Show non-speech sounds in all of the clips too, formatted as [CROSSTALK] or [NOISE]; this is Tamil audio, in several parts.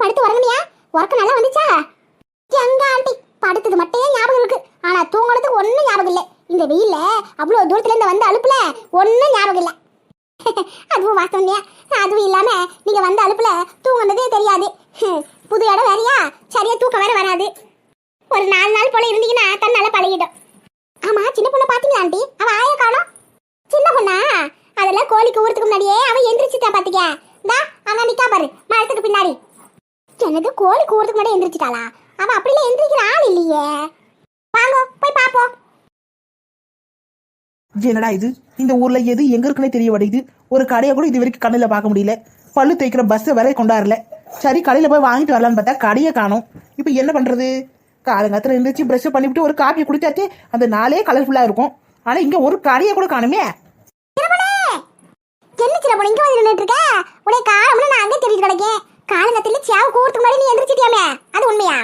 படுத்து உறங்குனியா? உறக்கம் நல்லா வந்துச்சா? எங்க ஆண்டி? படுத்தது மட்டும் ஞாபகம் இருக்கு? ஆனா தூங்குனது ஒன்றும் ஞாபகம் இல்ல. இந்த வெயில்ல அவ்வளவு தூரத்துல இருந்து வந்த அலுப்புல ஒன்னும் ஞாபகம் இல்ல. [LAUGHS] அதுவும் வாஸ்தவம் அதுவும் இல்லாம நீங்க வந்த அலுப்புல தூங்குனதே தெரியாது. [LAUGHS] புது இடம் வேறையா? சரியா தூக்கம் வேற வராது. ஒரு நாலு நாள் போல இருந்தீங்கன்னா தன்னால பழகிடும். ஆமா சின்ன பொண்ணை பாத்தீங்களா ஆண்டி? அவ ஆய காணும். சின்ன பொண்ணா? அதெல்லாம் கோழிக்கு ஊறதுக்கு முன்னாடியே அவன் எந்திரிச்சுட்டா பாத்துக்க இந்தா அவன் நிக்கா பாரு. மரத்துக்கு பின்னாடி. என்னது கோழிக்கு ஊறதுக்கு முன்னாடி எந்திரிச்சிட்டாளா? அவ அப்படிலாம் எந்திரிக்கிற ஆள் இல்லையே. வாங்க போய் பாப்போம். என்னடா இது? இந்த ஊர்ல எது எங்க இருக்குன்னே தெரிய மாட்டேங்குது. ஒரு கடையை கூட இது வரைக்கும் கண்ணில் பார்க்க முடியல. பல்லு தேய்க்கிற பஸ் வரை கொண்டாடல. சரி கடையில போய் வாங்கிட்டு வரலான்னு பார்த்தா கடையை காணோம். இப்போ என்ன பண்றது? காலங்காத்துல இருந்துச்சு ப்ரஷ் பண்ணிவிட்டு ஒரு காப்பியை குடிச்சாச்சு அந்த நாளே கலர்ஃபுல்லா இருக்கும். ஆனா இங்க ஒரு கடையை கூட காணுமே. என்ன சின்ன பொண்ணு இங்க வந்து நின்னுட்டு இருக்க? உடைய காலம்னு நான் அங்கே தெரிஞ்சு கிடக்கேன். காலங்கத்துல சேவ கூறதுக்கு முன்னாடி நீ எந்திரிச்சிட்டியாமே? அது உண்மையா?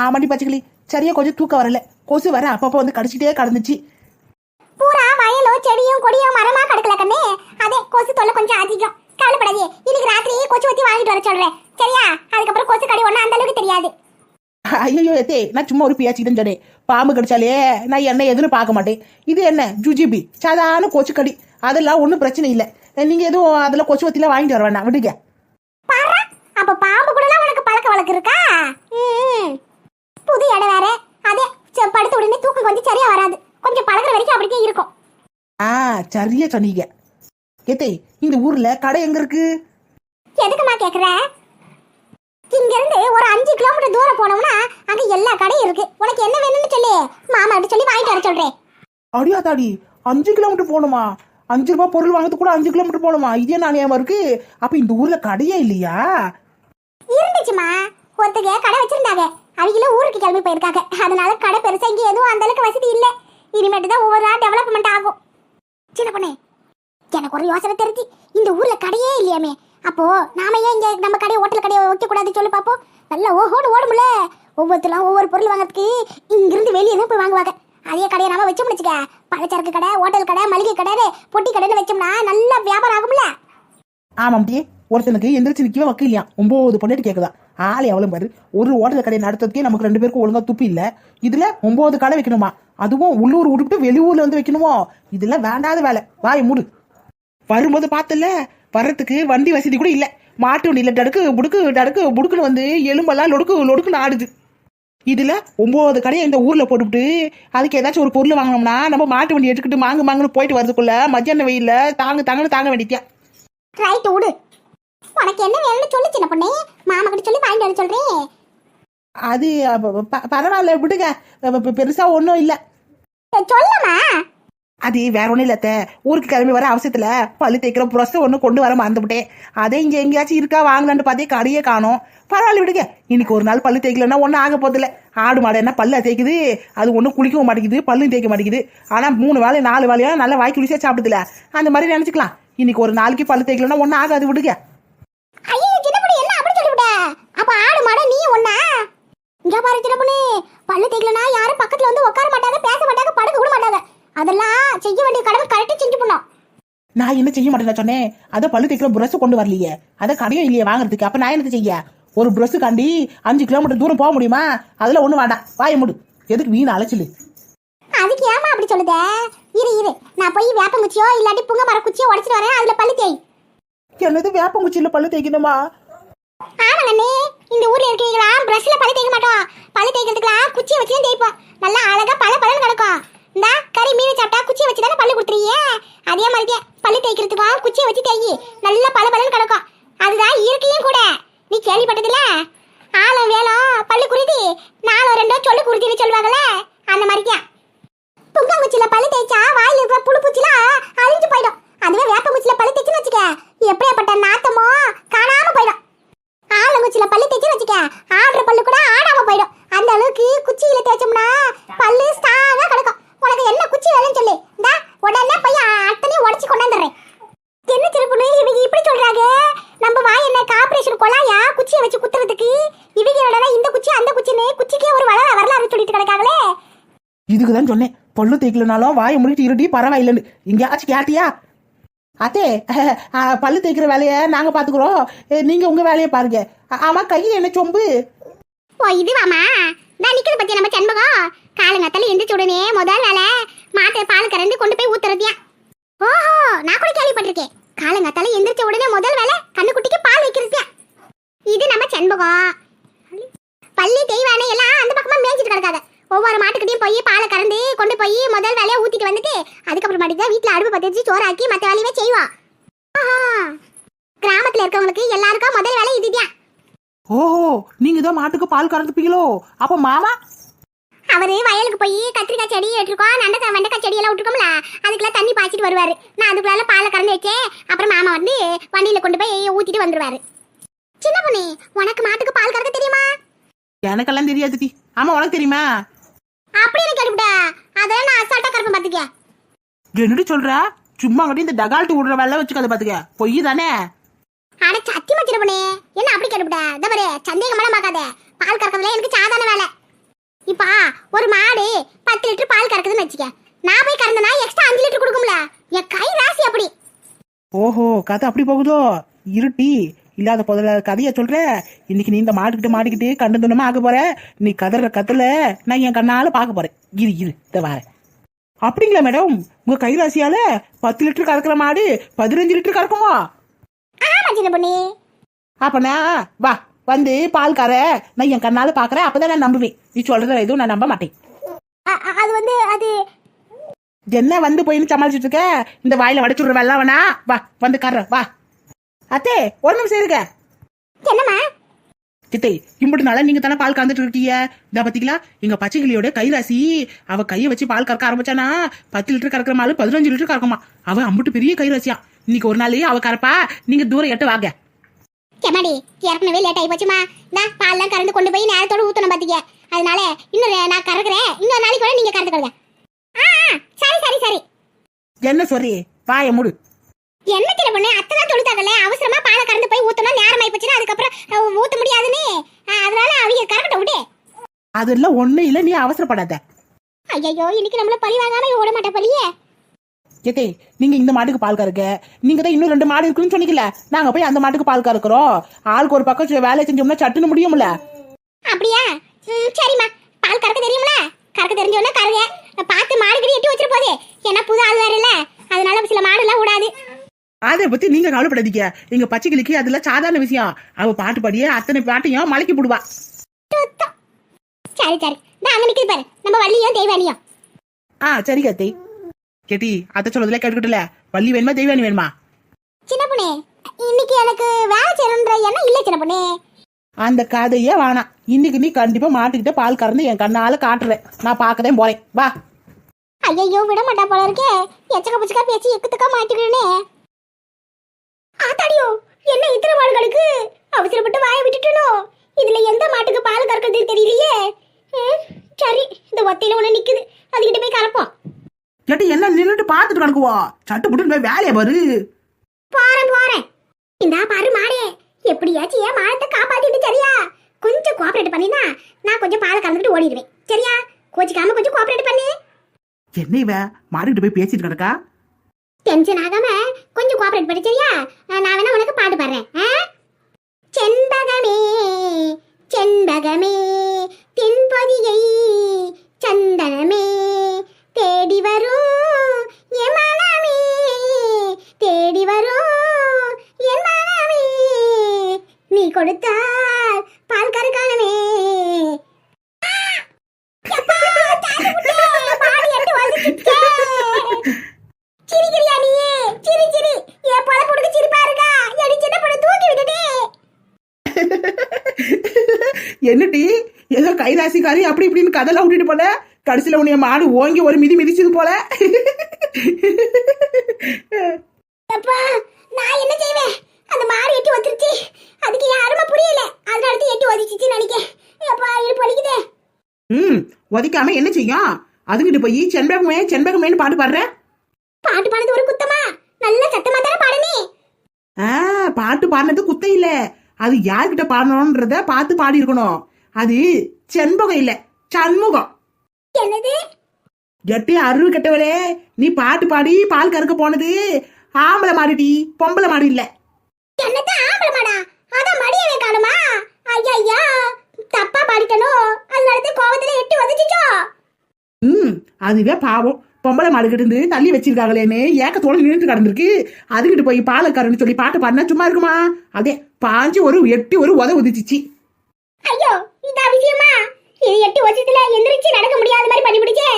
ஆமாண்டி பச்சைக்கிளி சரியா கொஞ்சம் தூக்கம் வரல. கொசு வர அப்பப்போ வந்து கடிச்சிட்டே கடந்துச்சு. பூரா வயலோ செடியும் கொடியும் மரமா கிடக்கல கண்ணே. அதே கொசு தொல்லை கொஞ்சம் அதிகம். கவலைப்படாதே. இன்னைக்கு ராத்திரி கொசு வத்தி வாங்கிட்டு வர சொல்றேன். சரியா? அதுக்கப்புறம் கொசு கடி ஒண்ணு அந்த அளவுக்கு தெரியாது. ஐயோ எத்தே நான் சும்மா ஒரு பியாச்சிக்கிட்டேன்னு சொன்னேன். பாம்பு கடிச்சாலே நான் என்ன எதுன்னு பார்க்க மாட்டேன். இது என்ன? ஜுஜிபி. சாதாரண கொச்சு கடி. அதெல்லாம் ஒன்றும் பிரச்சனை இல்லை. நீங்க எதுவும் அதில் கொச்சு வத்திலாம் வாங்கிட்டு வர வேண்டாம் விடுங்க. அப்ப பாம்பு கூட உனக்கு பழக்க வழக்கு இருக்கா. புது இடம் வேற. அதே படுத்த உடனே தூக்கம் கொஞ்சம் சரியா வராது. கொஞ்சம் பழகுற வரைக்கும் அப்படியே இருக்கும். ஆ சரியா சொன்னீங்க. எத்தே இந்த ஊர்ல கடை எங்க இருக்கு? எதுக்குமா கேக்குற? இங்க இருந்து ஒரு அஞ்சு கிலோமீட்டர் தூரம் போனோம்னா அங்க எல்லா கடையும் இருக்கு. உனக்கு என்ன வேணும்னு சொல்லி. மாமா கிட்ட சொல்லி வாங்கிட்டு வர சொல்றேன். அடியா தாடி அஞ்சு கிலோமீட்டர் போகணுமா? அஞ்சு ரூபாய் பொருள் வாங்குறதுக்கு கூட அஞ்சு கிலோமீட்டர் போகணுமா? இதே நாணயமா இருக்கு? அப்ப இந்த ஊர்ல கடையே இல்லையா? இருந்துச்சுமா ஒருத்தங்க கடை வச்சிருந்தாங்க. அவங்கள ஊருக்கு கிளம்பி போயிருக்காங்க. அதனால கடை பெருசா இங்க எதுவும் அந்த அளவுக்கு வசதி இல்ல. இனிமேட்டு தான் ஒவ்வொரு நாள் டெவலப்மெண்ட் ஆகும். சின்ன பொண்ணு எனக்கு ஒரு யோசனை தெரிஞ்சு இந்த ஊர்ல கடையே இல்லையாமே? அப்போ நாம ஏன் இங்க நம்ம கடையை ஹோட்டல் கடையை வைக்க கூடாது சொல்லி பார்ப்போம்? நல்லா ஓஹோன்னு ஓடும்ல. ஒவ்வொருத்தரும் ஒவ்வொரு பொருள் வாங்குறதுக்கு இங்கிருந்து வெளியே தான் போய் வாங்குவாங்க. அதே கடையை நாம வச்சோம் வச்சுக்க. பலச்சரக்கு கடை ஹோட்டல் கடை மளிகை கடை பொட்டி கடைன்னு வச்சோம்னா நல்லா வியாபாரம் ஆகும்ல. ஆமாம் ஒருத்தனுக்கு எந்திரிச்சு நிற்கவே வக்கு இல்லையா? ஒன்பது பொண்ணு கேட்குதா ஆள் எவ்வளோ பாரு. ஒரு ஓட்டல் கடையை நடத்துறதுக்கே நமக்கு ரெண்டு பேருக்கும் ஒழுங்கா துப்பி இல்லை. இதுல ஒன்பது கடை வைக்கணுமா? அதுவும் உள்ளூர் விட்டுட்டு வெளியூர்ல வந்து வைக்கணுமோ? இதெல்லாம் வேண்டாத வேலை. வாய் மூடு. வரும்போது பார்த்தல வர்றதுக்கு வண்டி வசதி கூட இல்லை. மாட்டு வண்டியில் டடுக்கு புடுக்கு டடுக்கு புடுக்குன்னு வந்து எலும்பெல்லாம் லொடுக்கு லொடுக்குன்னு ஆடுது. இதில் ஒம்பது கடையை இந்த ஊரில் போட்டுவிட்டு அதுக்கு ஏதாச்சும் ஒரு பொருள் வாங்கினோம்னா நம்ம மாட்டு வண்டி எடுத்துக்கிட்டு மாங்கு மாங்குன்னு போயிட்டு வரதுக்குள்ள மத்தியான வெயிலில் தாங்க தாங்கன்னு தாங்க வேண்டியத்தியா ரைட் விடு உனக்கு என்ன வேணும்னு சொல்லு சின்ன பொண்ணே. மாமா கிட்ட சொல்லி வாங்கிட்டு வர சொல்றேன் அது ப- பரவாயில்ல விடுங்க அப்ப பெ- பெருசா ஒன்றும் இல்லை. ஏய், சொல்லம்மா. அது வேற ஒன்றும் இல்லத்த ஊருக்கு கிளம்பி வர அவசரத்துல பல்லு தேய்க்கிற ப்ரொஸ் ஒன்று கொண்டு வர மறந்துவிட்டேன். அதே இங்கே எங்கேயாச்சும் இருக்கா வாங்கலான்னு பார்த்தே கடையே காணோம். பரவாயில்ல விடுங்க இன்னைக்கு ஒரு நாள் பல்லு தேய்க்கலன்னா ஒன்றும் ஆக போதில்ல ஆடு மாடு என்ன பல்ல தேய்க்குது? அது ஒன்றும் குளிக்கவும் மாட்டேங்குது பல்லும் தேய்க்க மாட்டேங்குது. ஆனால் மூணு வேலை நாலு வேலையா நல்லா வாய் குளிச்சா சாப்பிடுதுல. அந்த மாதிரி நினச்சிக்கலாம். இன்னைக்கு ஒரு நாளைக்கு பல்லு தேய்க்கலன்னா ஒன்றும் ஆகாது விடுங்க ஐயோ சின்ன பொண்ணு என்ன அப்படி சொல்லிவிட்ட அப்ப ஆடு மாடு நீ ஒண்ணா? இங்க பாரு பொண்ணு பல்லு தேய்க்கலனா யாரும் பக்கத்துல வந்து உட்கார மாட்டாங்க பேச மாட்டாங்க படுக்க கூட மாட்டாங்க. அதெல்லாம் செய்ய வேண்டிய கடமை கரெக்டா செஞ்சு பண்ணோம் நான் என்ன செய்ய மாட்டேன் சொன்னேன். அதை பல்லு தேய்க்கிற ப்ரஷ் கொண்டு வரலையே. அதை கடையும் இல்லையே வாங்குறதுக்கு. அப்ப நான் என்ன செய்ய? ஒரு ப்ரஷ் காண்டி அஞ்சு கிலோமீட்டர் தூரம் போக முடியுமா? அதுல ஒண்ணும் வேண்டாம். வாய முடு. எதுக்கு வீண் அலைச்சலு? அதுக்கு ஏமா அப்படி சொல்லுத? இரு இரு. நான் போய் வேப்பங்குச்சியோ இல்லாட்டி புங்க மர குச்சியோ உடைச்சிட்டு வரேன். அதுல பல்லு தேய். என்னது வேப்பங்குச்சியில பல்லு தேய்க்கணுமா? ஆமாங்கண்ணே இந்த ஊர்ல இருக்கீங்களா? பிரஷ்ல பல்லு தேய்க்க மாட்டோம் பல்லு தேய்க்கிறதுக்குலாம் குச்சியை வச்சு தான் தேய்ப்போம் நல்லா அழகா பல பலன்னு கிடக்கும் இந்த கறி மீன் சாப்பிட்டா குச்சியை வச்சு தானே பல்லு கொடுத்துறீங்க அதே மாதிரி தான் பல்லு தேய்க்கிறதுக்கும் குச்சியை வச்சு தேய்யி நல்லா பல பலன்னு கிடக்கும் அதுதான் இயற்கையும் கூட நீ கேள்விப்பட்டதில்ல ஆழம் வேலம் பல்லு குருதி நாலும் ரெண்டோ சொல்லு குருதின்னு சொல்லுவாங்கல்ல அந்த மாதிரி தான் புங்கங்குச்சியில பல்லு தேய்ச்சா வாயில இருக்கிற புழு பூச்சிலாம் அழிஞ்சு போயிடும் அதுவே வேப்பங்குச்சியில பல்லு தேய்ச்சுன்னு வச்சுக்க எப்படியாப்பட்ட நாத்தமோ காணாம போயிடும் குச்சில பல்லு தேய்ச்சு வச்சுக்க. ஆடுற பல்லு கூட ஆடாம போயிடும். அந்த அளவுக்கு குச்சியில தேய்ச்சோம்னா பல்லு ஸ்ட்ராங்கா கிடக்கும். உனக்கு என்ன குச்சி வேணும்னு சொல்லு. இந்த உடனே போய் அத்தனையும் உடச்சி கொண்டாந்துடுறேன். என்ன திருப்புனு இவங்க இப்படி சொல்றாங்க? நம்ம வாய் என்ன கார்பரேஷன் கொலாயா? குச்சியை வச்சு குத்துறதுக்கு? இவங்க என்னடா இந்த குச்சி அந்த குச்சின்னு குச்சிக்கே ஒரு வளர வரலாறு சொல்லிட்டு கிடக்காங்களே? இதுக்கு தான் சொன்னேன். பல்லு தேய்க்கலனாலும் வாயை முடிட்டு இருட்டி பரவாயில்லைன்னு. எங்கேயாச்சும் கேட்டியா? அத்தே பல்லு தேய்க்கிற வேலையை நாங்க பாத்துக்கிறோம் நீங்க உங்க வேலையை பாருங்க. ஆமா கையில என்ன சொம்பு? ஓ இதுவாமா நான் நிக்கிறது பத்தியா நம்ம செண்பகம் காலங்கத்தால எந்திரிச்ச உடனே முதல் வேலை மாட்டை பால் கறந்து கொண்டு போய் ஊத்துறதியா? ஓஹோ நான் கூட கேள்விப்பட்டிருக்கேன். காலங்கத்தால எந்திரிச்ச உடனே முதல் வேலை கண்ணுக்குட்டிக்கு பால் வைக்கிறதியா? இது நம்ம செண்பகம் பள்ளி தெய்வானை எல்லாம் அந்த பக்கமா மேய்ச்சிட்டு கிடக்காத. ஒவ்வொரு மாட்டுக்கிட்டையும் போய் பாலை கறந்து கொண்டு போய் முதல் வேலையை ஊத்திட்டு வந்துட்டு அதுக்கப்புறமாட்டி தான் வீட்டுல அடுப்பு பத்தி வச்சு சோறாக்கி மத்த வேலையுமே செய்வோம் ஆஹா. கிராமத்துல இருக்கவங்களுக்கு எல்லாருக்கும் முதல் வேலை இதுதான். ஓஹோ நீங்க தான் மாட்டுக்கு பால் கறந்துப்பீங்களோ? அப்ப மாமா? அவரு வயலுக்கு போய் கத்திரிக்காய் செடி விட்டுருக்கோம் நண்டக்காய் வெண்டைக்காய் செடி எல்லாம் விட்டுருக்கோம்ல அதுக்கெல்லாம் தண்ணி பாய்ச்சிட்டு வருவாரு. நான் அதுக்குள்ள பாலை கறந்து வச்சேன் அப்புறம் மாமா வந்து வண்டியில கொண்டு போய் ஊத்திட்டு வந்துருவாரு. சின்ன பொண்ணு உனக்கு மாட்டுக்கு பால் கறக்க தெரியுமா? எனக்கெல்லாம் தெரியாது ஆமா உனக்கு தெரியுமா? அப்படின்னு கேட்டுவிட்டா அதெல்லாம் நான் அசால்ட்டா கறப்பேன் பாத்துக்க. என்னடி சொல்ற? சும்மா கட்டி இந்த டகால்ட்டு விடுற வேலை வச்சுக்காத பாத்துக்க. பொய் தானே? அட சத்தியமா பொண்ணு. என்ன அப்படி கேட்டுவிட்டா இந்த பாரு சந்தேகமெல்லாம் பார்க்காத. பால் கறக்கிறதுல எனக்கு சாதாரண வேலை. இப்பா ஒரு மாடு பத்து லிட்டர் பால் கறக்குதுன்னு வச்சுக்க. நான் போய் கறந்தனா எக்ஸ்ட்ரா அஞ்சு லிட்டர் கொடுக்கும்ல. என் கை ராசி அப்படி. ஓஹோ கதை அப்படி போகுதோ? இருட்டி. இல்லாத போதில் கதையை சொல்ற? இன்னைக்கு நீ இந்த மாட்டுக்கிட்ட மாட்டிக்கிட்டு கண்டு துண்டமா ஆக போற? நீ கதற கத்துல நான் என் கண்ணால பார்க்க போறேன். இரு இரு இந்த வரேன் அப்படிங்களா மேடம்? உங்க கைராசியால பத்து லிட்டர் கறக்குற மாடு பதினஞ்சு லிட்டர் கறக்குமா? அப்பனா வா வந்து பால் கற. நான் என் கண்ணால பாக்குறேன் அப்பதான் நான் நம்புவேன். நீ சொல்றத எதுவும் நான் நம்ப மாட்டேன். அது வந்து அது என்ன வந்து போயின்னு சமாளிச்சுட்டு இருக்க? இந்த வாயில வடைச்சுடுற வெள்ளம் வேணா வா வந்து கற வா. அத்தே ஒரு நிமிஷம் இருக்க என்னம்மா? சித்தை இம்புட்டு நாளா நீங்க தானே பால் கறந்துட்டு இருக்கீங்க? இந்த பாத்தீங்களா? எங்க பச்சைக்கிளியோட கைராசி. அவ கைய வச்சு பால் கறக்க ஆரம்பிச்சானா? பத்து லிட்டர் கறக்குற மாலு பதினஞ்சு லிட்டர் கறக்குமா? அவ அம்புட்டு பெரிய கைராசியா. இன்னைக்கு ஒரு நாள் அவ கறப்பா. நீங்க தூரம் எட்ட வாங்க. எம்மாடி ஏற்கனவே லேட் ஆகி போச்சுமா? நான் பால்லாம் கறந்து கொண்டு போய் நேரத்தோட ஊத்தணும் பாத்தீங்க. அதனால இன்னொரு நான் கறக்குறேன். இன்னொரு நாளைக்கு கூட நீங்க கறந்துக்கோங்க. சரி சரி சரி. என்ன சொல்லி வாய மூடு. என்ன சின்ன பொண்ணு? அத்தை தான் தொழுத்தாங்கல்ல அவசரமா பாலை கறந்து போய் ஊத்தணும் நேரம் ஆகி போச்சுன்னா அதுக்கப்புறம் ஊத்த முடியாதுன்னு. அதனால அவங்க கறக்கட்டும் விடு. அதெல்லாம் ஒண்ணு இல்ல நீ அவசரப்படாத. ஐயோ இன்னைக்கு நம்மள பழி வாங்காம இவ விட மாட்டா பழியே? ஏத்தே நீங்க இந்த மாட்டுக்கு பால் கறக்க. நீங்க தான் இன்னும் ரெண்டு மாடு இருக்குன்னு சொன்னீங்கல்ல. நாங்க போய் அந்த மாட்டுக்கு பால் கறக்குறோம். ஆளுக்கு ஒரு பக்கம் வேலையை செஞ்சோம்னா சட்டுன்னு முடியும்ல. அப்படியா? சரிம்மா. பால் கறக்க தெரியும்ல? கறக்க தெரிஞ்சவொடனே கறங்க பார்த்து மாடு கிட்ட எட்டி வச்சிரு போதே. ஏன்னா புது ஆள் வேற இல்ல. அதனால சில மாடு எல்லாம் விடாது. அதை பத்தி நீங்க கவலைப்படாதீங்க. எங்க பச்சைக்கிளிக்கு அதுல சாதாரண விஷயம். அவ பாட்டு பாடியே அத்தனை பாட்டையும் மலைக்கு போடுவா. சரி சரி. நான் அங்க நிக்குது பாரு. நம்ம வள்ளியும் தெய்வானியும். ஆ சரி கத்தி. கேட்டி அத்தை சொல்றதுல கேட்டுக்கிட்டுல. வள்ளி வேணுமா தெய்வானி வேணுமா? சின்ன பொண்ணே இன்னைக்கு எனக்கு வேலை செய்யணுன்ற எண்ணம் இல்ல சின்ன பொண்ணே. அந்த கதையே வேணாம். இன்னைக்கு நீ கண்டிப்பா மாட்டுக்கிட்ட பால் கறந்து என் கண்ணால காட்டுறேன் நான் பார்க்கதான் போறேன். வா. ஐயோ விட மாட்டா போல இருக்கே. எச்சக்க புச்சக்கா பேசி எக்குத்துக்கா மாட்டிக்கிறேனே ஆத்தாடியோ என்ன இத்தனை மாடுகளுக்கு அவசரப்பட்டு வாய விட்டுட்டனோ? இதுல எந்த மாட்டுக்கு பால் கறக்கிறது தெரியலையே. சரி இந்த ஒத்தையில ஒண்ணு நிக்குது. அதுகிட்ட போய் கறப்போம் கேட்டி என்ன நின்னுட்டு பார்த்துட்டு கிடக்குவா? சட்டு புட்டு போய் வேலையை பாரு. போறேன் போறேன். இந்தா பாரு மாடே எப்படியாச்சும் ஏன் மாடத்தை காப்பாத்திட்டு சரியா? கொஞ்சம் கோஆபரேட் பண்ணினா நான் கொஞ்சம் பாலை கறந்துட்டு ஓடிடுவேன். சரியா? கோச்சிக்காம கொஞ்சம் கோஆபரேட் பண்ணு. என்ன இவ? மாடுகிட்ட போய் பேசிட்டு கிடக்கா? டென்ஷன் ஆகாம கொஞ்சம் கோஆபரேட் பண்ணு சரியா? நான் வேணா உனக்கு பாட்டு பாடுறேன். ஆ? செண்பகமே செண்பகமே தென்பொதியை சந்தனமே தேடி வரும் எமனமே தேடி வரும் எமனமே நீ கொடுத்தா பால் கருக்கானமே பாடி எட்டு வந்துச்சு சிரிக்கிறியா நீ சிரி சிரி என் பழ பொடுக்கு சிரிப்பா இருக்கா எடி சின்ன பொண்ணு தூக்கி விட்டுட்டே என்னடி? ஏதோ கைராசிக்காரி அப்படி இப்படின்னு கதெல்லாம் விட்டுட்டு போல. கடைசியில உன்னைய மாடு ஓங்கி ஒரு மிதி மிதிச்சது போல. அப்பா நான் என்ன செய்வேன்? அந்த மாடு எட்டி வந்துருச்சு அதுக்கு என் அருமை புரியல. அதனால அடுத்து எட்டி ஒதிச்சிச்சு நினைக்கேன். அப்பா படிக்குதே ம் உதைக்காம என்ன செய்யும்? அதுகிட்ட போய் செண்பகமே செண்பகமேன்னு பாட்டு பாடுற? பாட்டு பாடுறது ஒரு குத்தமா? நல்ல சத்தமா தானே பாடனே. ஆ பாட்டு பாடினது குத்த இல்ல. அது யார்கிட்ட பாடணும்ன்றத பார்த்து பாடி இருக்கணும் அது செண்பகம் இல்ல சண்முகம். என்னது? எட்டி அருள் கெட்டவளே நீ பாட்டு பாடி பால் கறக்க போனது ஆம்பளை மாடுடி பொம்பளை மாடு இல்ல. என்னத்தான் ஆம்பளை மாடா? அதான் மடியவே காணுமா? ஐயா தப்பா பாடிட்டனோ? அதனால கோவத்துல எட்டு வந்துச்சுச்சோ? ம் அதுவே பாவம். பொம்பளை மாடு கிட்ட இருந்து தள்ளி வச்சிருக்காங்களேன்னு ஏக்கத்தோட நின்றுட்டு கிடந்திருக்கு. அதுகிட்ட போய் பாலக்காரன்னு சொல்லி பாட்டு பாடினா சும்மா இருக்குமா? அதே பாஞ்சு ஒரு எட்டி ஒரு உத உதிச்சிச்சு. ஐயோ இதா விஷயமா இது எட்டு வருஷத்துல எந்திரிச்சு நடக்க முடியாத மாதிரி பண்ணி பிடிச்சே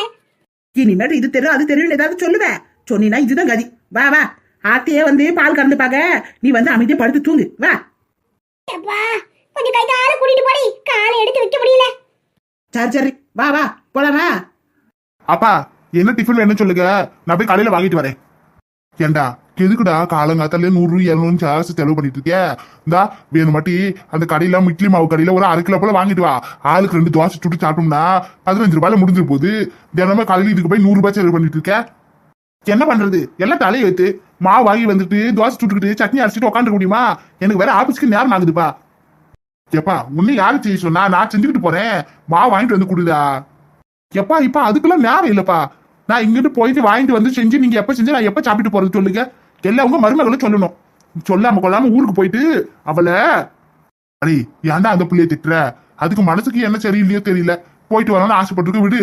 இனிமேட்டு இது தெரியும் அது தெரியும் ஏதாவது சொல்லுவேன் சொன்னீங்கன்னா இதுதான் கதி. வா வா. ஆத்தையே வந்து பால் கறந்து பார்க்க நீ வந்து அமைதியா படுத்து தூங்கு. வா. அப்பா கொஞ்சம் கை கால கூட்டிட்டு போடி. காலை எடுத்து வைக்க முடியல. சரி சரி. வா வா. போலாமா அப்பா என்ன டிஃபன் வேணும்னு சொல்லுங்க நான் போய் கடையில வாங்கிட்டு வரேன். ஏண்டா? எதுக்குடா காலங்காத்தாலே நூறு இரநூறு ஜாஸ்தி செலவு பண்ணிட்டு இருக்கிய இந்தா வேணும் அந்த கடையில இட்லி மாவு கடையில ஒரு அரை கிலோ போல வாங்கிட்டு வா. ஆளுக்கு ரெண்டு தோசை சுட்டு சாப்பிட்டோம்னா பதினஞ்சு ரூபாயில முடிஞ்சிரு போகுது. தினமும் காலையில் இதுக்கு போய் நூறு ரூபாய் செலவு பண்ணிட்டு இருக்க என்ன பண்றது? எல்லாம் தலையை வைத்து மாவு வாங்கி வந்துட்டு தோசை சுட்டுக்கிட்டு சட்னி அரைச்சிட்டு உட்காந்துருக்க முடியுமா? எனக்கு வேற ஆபீஸ்க்கு நேரம் ஆகுதுப்பா எப்பா உன்னை யாரு செய்ய சொன்னா நான் செஞ்சுக்கிட்டு போறேன். மாவு வாங்கிட்டு வந்து கொடுதா எப்பா இப்ப அதுக்கெல்லாம் நேரம் இல்லப்பா. நான் இங்கிட்டு போயிட்டு வாங்கிட்டு வந்து செஞ்சு நீங்க எப்ப செஞ்சு நான் எப்ப சாப்பிட்டு போறது சொல்லுங்க. தெரியல அவங்க மருமகளும் சொல்லணும். சொல்லாம கொள்ளாம ஊருக்கு போயிட்டு அவளை அரே ஏன்டா அந்த புள்ளைய திட்டுற? அதுக்கு மனசுக்கு என்ன சரியில்லையோ தெரியல. போயிட்டு வரணும்னு ஆசைப்பட்டிருக்க விடு.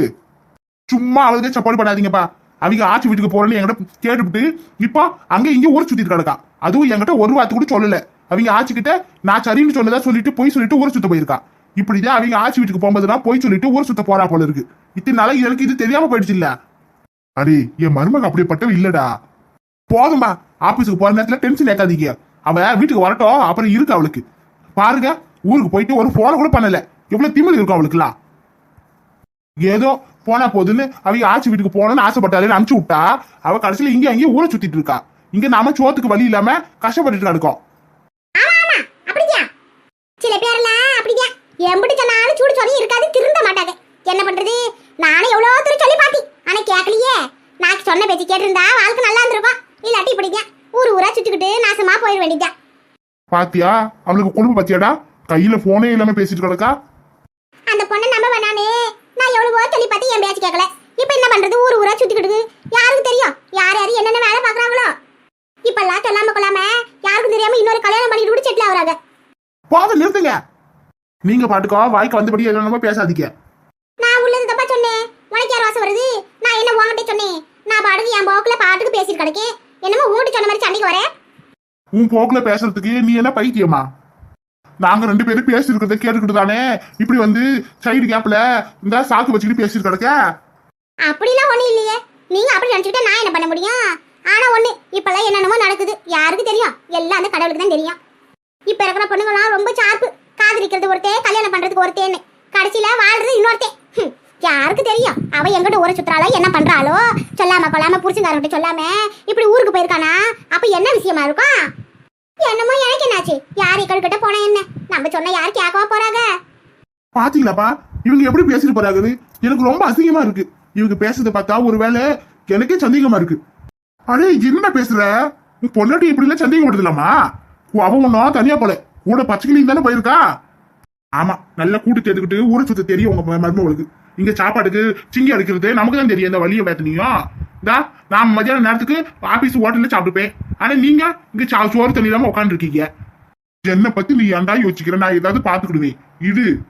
சும்மா அவளுக்கு சப்போர்ட் பண்ணாதீங்கப்பா. அவங்க ஆட்சி வீட்டுக்கு போறேன்னு என்கிட்ட கேட்டுவிட்டு இப்போ அங்க இங்க ஊர் சுத்திட்டு கிடக்கா. அதுவும் என்கிட்ட ஒரு வார்த்தை கூட சொல்லல. அவங்க ஆட்சிக்கிட்ட நான் சரின்னு சொன்னதா சொல்லிட்டு போய் சொல்லிட்டு ஊர் சுத்த போயிருக்கா. இப்படிதான் அவங்க ஆட்சி வீட்டுக்கு போகும்போதுனா போய் சொல்லிட்டு ஊர் சுத்த போறா போல இருக்கு. இத்தனை நாளைக்கு எனக்கு இது தெரியாம போயிடுச்சு இல்ல? அரே என் மருமக அப்படிப்பட்டவ இல்லடா. போதும்மா ஆபீஸுக்கு போற நேரத்துல டென்ஷன் ஏக்காதீங்க. அவ வீட்டுக்கு வரட்டும் அப்புறம் இருக்கு அவளுக்கு. பாருங்க ஊருக்கு போயிட்டு ஒரு போன கூட பண்ணல. எவ்வளவு திமிரு இருக்கும் அவளுக்குலாம் ஏதோ போனா போதுன்னு அவங்க ஆட்சி வீட்டுக்கு போகணும்னு ஆசைப்பட்டாலே அனுப்பிச்சு விட்டா. அவ கடைசியில இங்க அங்கேயும் ஊரை சுத்திட்டு இருக்கா. இங்க நாம சோத்துக்கு வழி இல்லாம கஷ்டப்பட்டுட்டு நடக்கும் சில பேர்லாம் அப்படியா? எம்பிட்டு சொன்னாலும் சூடு சொல்லி இருக்காது திருந்த மாட்டாங்க. என்ன பண்றது? நானும் எவ்வளோ தூரம் சொல்லி பாத்தி ஆனா கேட்கலையே நான் சொன்ன பேச்சு கேட்டிருந்தா வாழ்க்கை நல்லா இருந்திருக்கும். இல்லாட்டி இப்படிங்க ஊர் ஊரா சுத்திக்கிட்டு நாசமா போயிட வேண்டியதுதான். பாத்தியா? அவளுக்கு குடும்பம் பாத்தியாடா? கையில போனே இல்லாம பேசிட்டு கிடக்கா? அந்த பொண்ணை நம்ப வேணானே நான் எவ்வளவோ சொல்லி பார்த்து என் பேச்சு கேட்கல. இப்போ என்ன பண்றது? ஊர் ஊரா சுத்திக்கிட்டு. யாருக்கு தெரியும்? யார் யார் என்னென்ன வேலை பார்க்கறாங்களோ? இப்பெல்லாம் சொல்லாம கொள்ளாம யாருக்கும் தெரியாம இன்னொரு கல்யாணம் பண்ணிட்டு கூட செட்டில் ஆகுறாங்க. போதும் நிறுத்துங்க. நீங்க பாட்டுக்கோ வாய்க்கு வந்தபடி என்னமோ பேசாதீங்க. நான் உள்ளது தப்பா சொன்னேன். உனக்கு யார் வாசம் வருது? நான் என்ன உன்கிட்ட சொன்னேன்? நான் பாட்டுக்கு என் போக்குல பாட்டுக்கு பேசிட்டு கிடக்கேன். என்னமோ உங்ககிட்ட சொன்ன மாதிரி சண்டைக்கு வரேன் உன் போக்குல பேசுறதுக்கு நீ என்ன பைத்தியமா? நாங்க ரெண்டு பேரும் பேசிருக்கிறத கேட்டுக்கிட்டு தானே? இப்படி வந்து சைடு கேப்ல இந்த சாக்கு வச்சுக்கிட்டு பேசிட்டு கிடக்க? அப்படிலாம் ஒண்ணும் இல்லையே. நீங்க அப்படி நினைச்சுக்கிட்டா நான் என்ன பண்ண முடியும்? ஆனா ஒண்ணு இப்பெல்லாம் என்னென்னமோ நடக்குது. யாருக்கு தெரியும்? எல்லாம் அந்த கடவுளுக்கு தான் தெரியும். இப்ப இருக்கிற பொண்ணுங்களாம் ரொம்ப சார்பு காதலிக்கிறது ஒருத்தே கல்யாணம் பண்றதுக்கு ஒருத்தேன்னு. கடைசியில வாழ்றது இன்னொருத்தே. யாருக்கு தெரியும்? அவ எங்கிட்ட ஊரை சுத்துறாளோ என்ன பண்றாளோ? சொல்லாம கொள்ளாம புருஷன்காரங்கிட்ட சொல்லாம இப்படி ஊருக்கு போயிருக்கானா? அப்ப என்ன விஷயமா இருக்கும்? என்னமோ எனக்கு என்னாச்சு? யார் இக்கடுக்கிட்ட போனா என்ன? நம்ம சொன்ன யார் கேட்கவா போறாங்க? பாத்தீங்களாப்பா? இவங்க எப்படி பேசிட்டு போறாங்க எனக்கு ரொம்ப அசிங்கமா இருக்கு. இவங்க பேசுறத பார்த்தா ஒருவேளை எனக்கே சந்தேகமா இருக்கு. அடே என்ன பேசுற? உன் பொண்டாட்டி இப்படி எல்லாம் சந்தேகப்படுத்தலாமா அவ ஒன்னும் தனியா போல. கூட பச்சைக்கிளியும் தானே போயிருக்கா? ஆமா நல்லா கூட்டு சேர்த்துக்கிட்டு ஊரை சுத்த தெரியும் உங்க ம- மருமகளுக்கு. இங்க சாப்பாடுக்கு சிங்கி அடிக்கிறது நமக்கு தான் தெரியும் இந்த வழியை வேத்தனையும் இந்தா நான் மத்தியான நேரத்துக்கு ஆபீஸ் ஹோட்டல்ல சாப்பிட்டுப்பேன். ஆனா நீங்க இங்க சா- சோறு தண்ணி இல்லாம உட்காந்துருக்கீங்க என்னை பத்தி நீ ஏன்டா யோசிக்கிற? நான் ஏதாவது பாத்துக்கிடுவேன் இது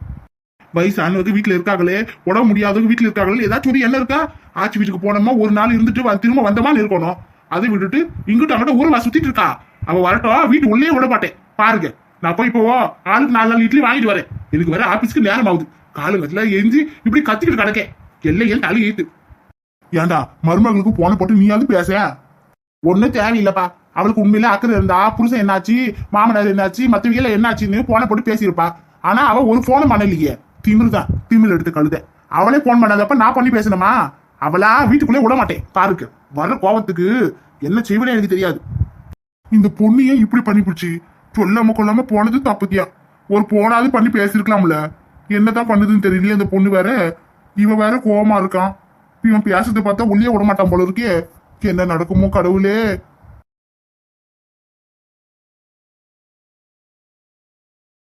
வயசானவங்க வீட்டுல இருக்காங்களே உடம்பு முடியாதவங்க வீட்டுல இருக்காங்களே ஏதாச்சும் ஒரு என்ன இருக்கா? ஆச்சி வீட்டுக்கு போனோமா ஒரு நாள் இருந்துட்டு திரும்ப வந்தமா இருக்கணும். அதை விட்டுட்டு இங்கிட்ட அங்கிட்ட ஊர்ல சுத்திட்டு இருக்கா? அவ வரட்டும் வீட்டு உள்ளே விட மாட்டேன் பாருங்க. நான் போய் இப்போ ஆளுக்கு நாலு நாள் இட்லி வாங்கிட்டு வரேன். எனக்கு வேற ஆபீஸ்க்கு நேரம் ஆகுது. காலங்கத்துல எஞ்சி இப்படி கத்திக்கிட்டு கிடக்க. எல்லையில் தலை ஏத்து. ஏன்டா மருமகளுக்கு போன போட்டு நீயாவது பேச. ஒன்னும் தேவையில்லப்பா. அவளுக்கு உண்மையில அக்கறை இருந்தா புருஷன் என்னாச்சு மாமனார் என்னாச்சு மத்தவங்க என்னாச்சுன்னு போன போட்டு பேசியிருப்பா. ஆனா அவ ஒரு போன பண்ணலையே. திமிரு தான் திமிரு எடுத்து கழுத. அவளே போன் பண்ணாதப்ப நான் பண்ணி பேசணுமா? அவளா வீட்டுக்குள்ளே விட மாட்டேன். பாருக்கு வர்ற கோவத்துக்கு என்ன செய்வனே எனக்கு தெரியாது. இந்த பொண்ணையே இப்படி பண்ணி பிடிச்சி சொல்லாம கொள்ளாம போனது தப்புதியா ஒரு போனாவது பண்ணி பேசிருக்கலாம்ல என்னதான் பண்ணுதுன்னு தெரியலையே அந்த பொண்ணு வேற. இவன் வேற கோவமா இருக்கான். இவன் பேசுறதை பார்த்தா உள்ளே விட மாட்டான் போல இருக்கே. என்ன நடக்குமோ கடவுளே.